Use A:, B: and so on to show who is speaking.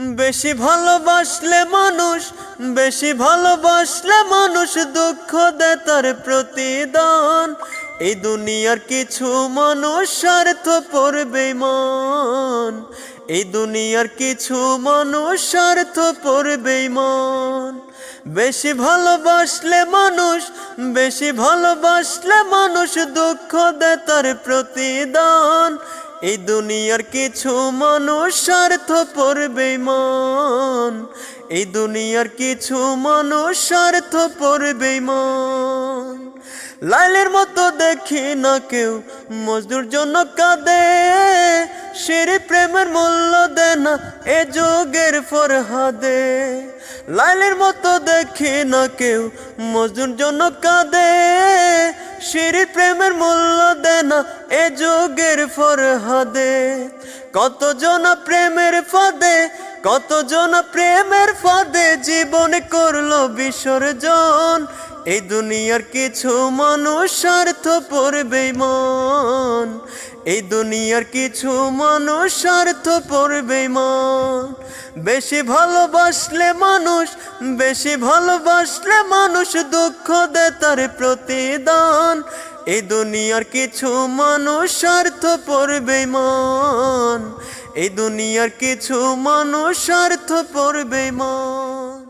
A: বেশি ভালোবাসলে মানুষ, বেশি ভালোবাসলে মানুষ দুঃখ দেয় তার প্রতিদান। এই দুনিয়ার কিছু মানুষ স্বার্থ পড়বে মান। এই দুনিয়ার কিছু মানুষ স্বার্থ পড়বে মান। বেশি ভালোবাসলে মানুষ, বেশি ভালোবাসলে মানুষ দুঃখ দেয় তার প্রতিদান। এই দুনিয়ার কিছু মানুষ স্বার্থ পড়বে মান এই দুনিয়ার কিছু মানুষ স্বার্থ পড়বে মান লাইলের মতো দেখি না কেউ, মজদুর জন্য কাঁদে। সেরে প্রেমের মূল্য দেয় না এ যোগের ফরহাদে। লাইলের মতো দেখি না কেউ, মজদুর জন্য কাঁদে। সিঁড়ি প্রেমের মূল্য না এ যোগের ফরহাদে? কত জন প্রেমের ফাঁদে কত জন প্রেমের ফাঁদে জীবন করল বিসর্জন? এই দুনিয়ার কিছু মানুষ স্বার্থ পড়বে মন। এই দুনিয়ার কিছু মানুষ স্বার্থ পড়বে মন। বেশি ভালোবাসলে মানুষ, বেশি ভালোবাসলে মানুষ দুঃখ দেয় তার প্রতিদান। এই দুনিয়ার কিছু মানুষ স্বার্থ পড়বে মন। এই দুনিয়ার কিছু মানুষ স্বার্থ পড়বে মান।